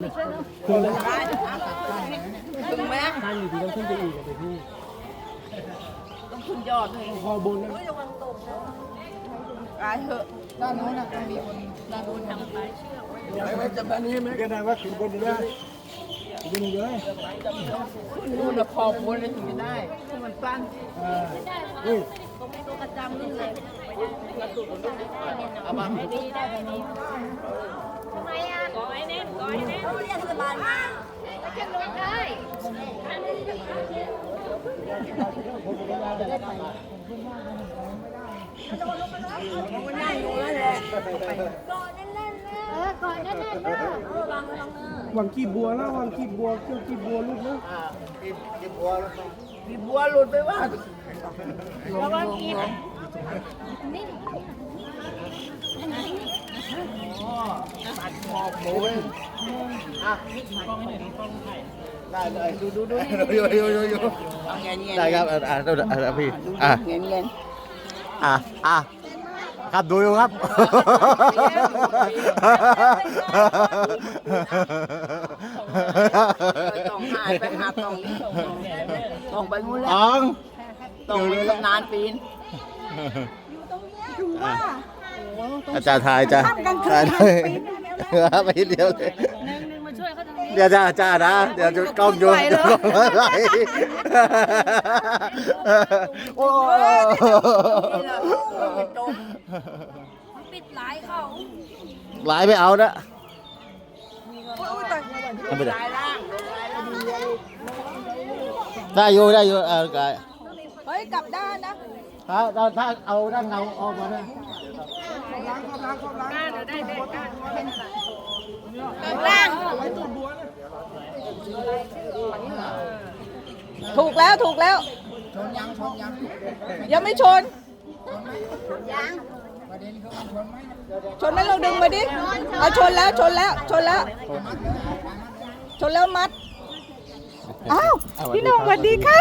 คือแล้วถึงไหมตั้งอยู่ดีต้องขึ้นไปอีกอะเดี๋ยพี่ต้องขึ้นยอดเลยคอบนนะตายเหอะด้านโน้นนะต้องมีคนด้านโน้นทำไปไม่ไม่จำได้นี้ไหมก็ได้ว่าขึ้นบนได้ขึ้นบนเลยขึ้นนู่นนะขอบนเลยถึงจะได้ถ้มันสั้นอ่าอุ้ยเอามาให้ดีได้ไหม มาเออก่อนแน่ๆเด้อเออวางลงเนอวังกีบบัวแล้ววังกีบบัวเครื่องกีบบัวลูกนะมีบัวหลุดไปว่าระวังกินนี่ ตัดขอบหมูเลยอะได้เลยดูดูดูอยู่อยู่อยู่อยู่เอาเงี้ยเงี้ยได้ครับอ่าอ่าพี่อะเงี้ยเงอะอะครับดูอยู่ครับต้องหายไปหาต้องนี้ต้องไปงูแล้วอ๋องต้องไปชำนาญปีนอา จารย์ทายจ้ะทายครับไปเดียวเลยหนึ่งหนึ่งมาช่วยเขาตรงนี้เดี๋ยวจ้าจ้านะ เดี๋ยวจะกล้องโยนกล้องไหลโอ้จมปิดหลายเขาไหลไม่เอานะไม่เป็นไรลายล่างลายล่างได้อยู่ได้อยู่เออกายเฮ้ยกลับด้านนะถ้าถ้าถ้าเอาด้านเงาออกมานะ ล่าง ถูกแล้วถูกแล้ว ชนยังชนยังยังไม่ชน ยังชนไหมลองดึงมาดิเอาชนแล้วชนแล้วชนแล้ว ชนแล้วมัด อ้าวพี่น้องสวัสดีค่ะ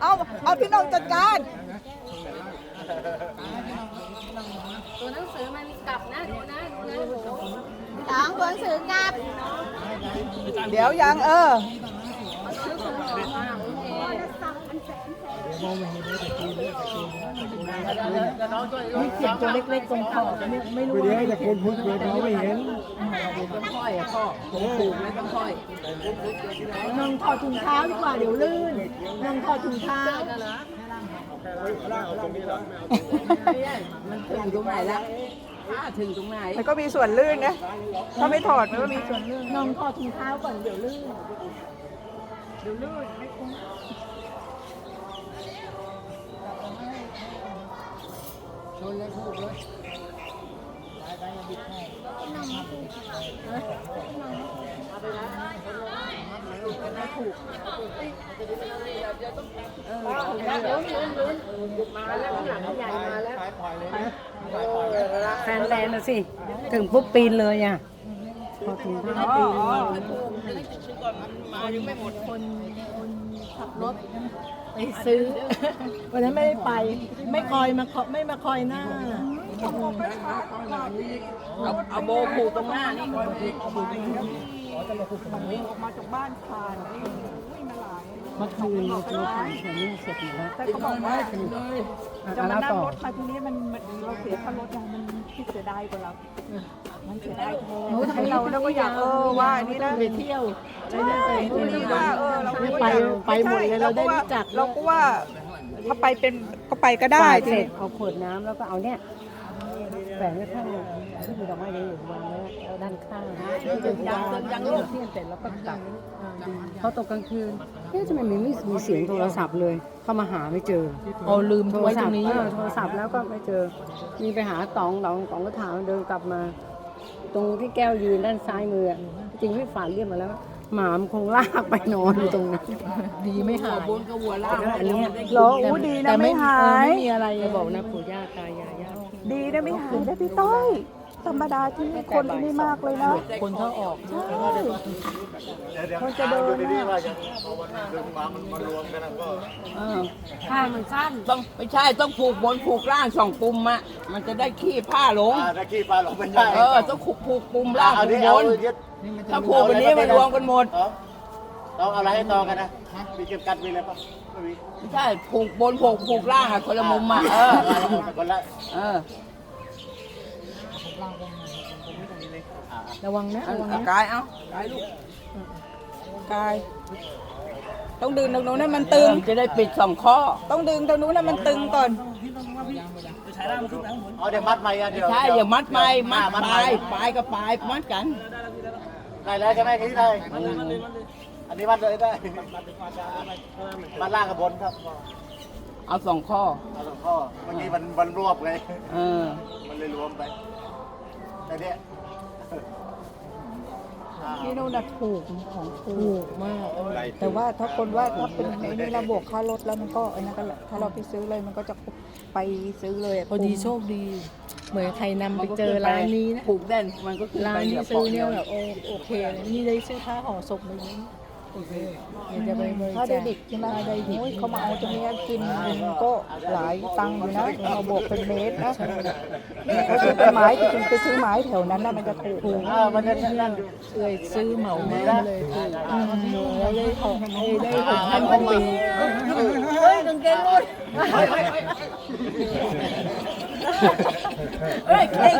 เอาเอาพี่น้องจัดการ ตัวหนังสือมันกลับนะดูนะดูนะสองตัวหนังสือกลับ เดี๋ยวยังเออเขียนตัวเล็กๆตรงขอบเนี่ยไม่รู้ไม่ได้แต่คนพูดเกิดเขาไม่เห็นต้องค่อยอะพ่อผมผูกไม่ต้องค่อยนั่งถอดถุงเท้าดีกว่าเดี๋ยวลื่นนั่งถอดถุงเท้า มันถึงตรงไหนแล้วอ่าถึงตรงไหนมันก็มีส่วนลื่นนะถ้าไม่ถอดมันก็มีส่วนลื่นนั่งถอดถุงเท้าก่อนเดี๋ยวลื่น ไม่ถูกเออถูกแล้วลุ้นลุ้นลุ้มาแล้วข้างหลังใหญ่มาแล้วปล่นแฟนแนะสิ ถึงปุ๊บปีนเลยอะพอถึงบ้านปีนเลยคนคนขับรถไปซื้อ วันนั้นไม่ได้ไป ไม่คอยมาไม่มาคอยหน้าอาเอาโบผูกตรงหน้านี่ ออกมาจากบ้านผ่านนี่อุ้ยมาหลายเมื่อคืนเราเจอผ่านแถวนี้เสร็จหมดแล้วแต่เขาบอกว่าจะอะมาแล้วนั่งต่อรถมาทีนี้มันมันเราเสียค่ารถยังมันคิดเสียดายกว่าเรา มันเสียดายแทนให้เราแล้วก็อยากเออว่าอันนี้นะไปเที่ยวใช่ที่ว่าเออเราไม่ก็ไปอยากไปหมดเลยเราได้รู้จักเราก็ว่าถ้าไปเป็นก็ไปก็ได้ได้ทีเสร็จนี้เอาขวดน้ำแล้วก็เอาเนี่ย แฝงไว้ข้างเนี่ยที่มีดอกไม้ยังอยู่วางไว้แล้วด้านข้างที่เป็นวางยังลูกที่เสร็จแล้วก็กลับพอตกกลางคืนเอ๊ะทำไมมันไม่มีเสียงโทรศัพท์เลย เข้ามาหาไม่เจอเอาลืมโทรศัพท์โทรศัพท์แล้วก็ไม่เจอ มีไปหาตองตองตองก็ถามเดินกลับมา ตรงที่แก้วยืนด้านซ้ายมือจริงพี่ฝันเรียกมาแล้ว หมามันคงลากไปนอนอยู่ตรงนั้น ดีไม่หายบนกระหัวล่างอันเนี้ยเหรออู้ดีนะไม่หาเออยไม่มีอะไรบอกนะปู่ย่าตายายย่า ดีนะไม่หายนะพี่ต้อย ธรรมดาที่นี่คนที่นี่มากเลยนะ คนเข้าออกใช่ คนจะเดินนะเออข้างมันสั้นต้องไม่ใช่ต้องผูกบนผูกล่างสองปุ่มอะมันจะได้ขี้ผ้าลงอ่าถ้าขี้ปลาลงไม่ได้เออต้องผูกผูกปุ่มล่างเอาปุ่ดิมบเอานยึดถ้าผูกแบบนี้มันรวมกันหมดเอาต้องเอาอะไรให้ตอกันนะมีเก็บกัดมีอะไรปะไม่มีไม่ใช่ผูกบนผูกผูกล่างอะคนละมุมอะเออคนละเออ ระวังนะเอาระวังเอานะกายเอากายลูกกาย ต้องดึงตรงนู้นให้มันตึง จะได้ปิดสองข้อ ต้องดึงตรงนู้นให้มันตึงก่อนเอาเดี๋ยวมัดใหม่อะเดี๋ยวใช่อย่ามัดไม้มัดอ่าปลายปลายกับปลายมัดกันได้แล้วใช่ไหมที่ได้อันนี้มัดเลยได้มัดล่างกับบนครับเอาสองข้อ เอาสองข้อเมื่อกี้มันมันรวบไงเออ มันเลยรวมไป แต่เนี้ยอ่าที่นู่นน่ะถูกของถูถูกกมากเออแต่ว่าถ้าคนว่าถ้าเป็นในนี้เราบวกค่ารถแล้วมันก็ไอ้นั่นก็แหละถ้าเราไปซื้อเลยมันก็จะไปซื้อเลยะพอดีโชคดี เหมือนใครนำไปเจอร้านนี้นะผูกแน่นมันก็คือร้านไปที่ดี๋วซื้อเนี่ยปาะแบบโอโอเคเลยนี่ได้ซื้อผ้าห่อศพเลย นะโอเคเดี๋ยวจะไปบริถ้าจาได้คดิบใช่ไหมได้ดิบเขามาเอาตรงเนี้ยกินก็หลายตังค์อยู่นะเราบวกเป็นเมตรนะเขาซื้อเป็นไม้จริงๆไปซื้อไม้แถวนั้นน่ะมันจะถูกอ่ามันจะนั่นเอ่ยซื้อเหมาแม่เลยถูกอืมแล้วได้ของได้หกพันกว่าปีเฮ้ยกางเกงรุ่นเฮ้ยเก่ง